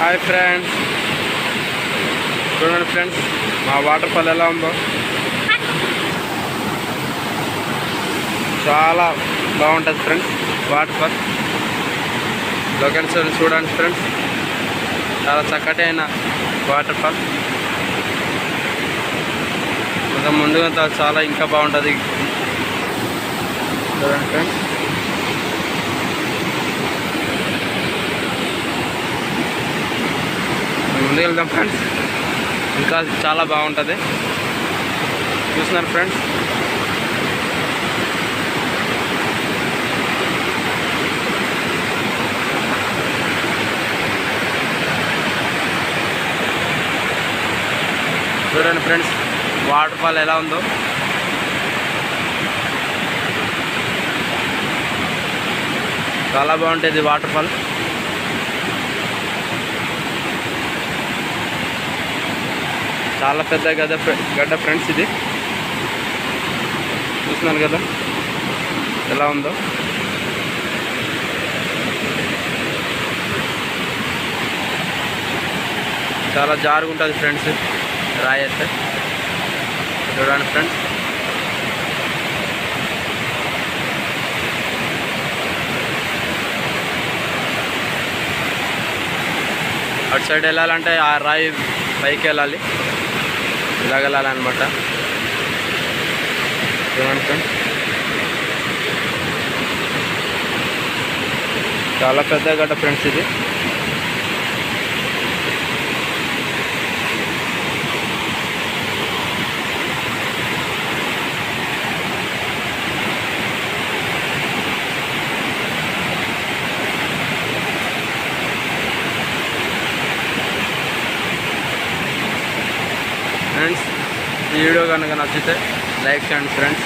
Hi friends. చూడండి friends మా water fall ఎలా ఉందో. చాలా బాగుంటుంది ఫ్రెండ్స్ వాటర్ ఫాల్. లొకేషన్ చూడండి ఫ్రెండ్స్. చాలా చక్కటి అయిన వాటర్ ఫాల్. ఇంకా ముందుగా చాలా ఇంకా బాగుంటుంది. చూడండి ఫ్రెండ్స్. ముందుకు వెళ్దాం ఫ్రెండ్స్. ఇంకా చాలా బాగుంటుంది. చూస్తున్నారు ఫ్రెండ్స్? చూడండి ఫ్రెండ్స్ వాటర్ ఫాల్ ఎలా ఉందో. చాలా బాగుంటుంది వాటర్ ఫాల్ చాలా పెద్ద గద గడ్డ ఫ్రెండ్స్ ఇది. చూస్తున్నారు కదా. ఎలా ఉందో. చాలా జారుగా ఉంటుంది ఫ్రెండ్స్. రాయి అయితే చూడండి ఫ్రెండ్స్. అటు సైడ్ వెళ్ళాలంటే ఆ రాయి పైకి వెళ్ళాలి. ఇలాగ వెళ్ళాలన్నమాట ఫ్రెండ్స్ చాలా పెద్ద గడ్డ ఫ్రెండ్స్ ఇది. ఫ్రెండ్స్ ఈ వీడియో కనుక నచ్చితే లైక్ చేయండి ఫ్రెండ్స్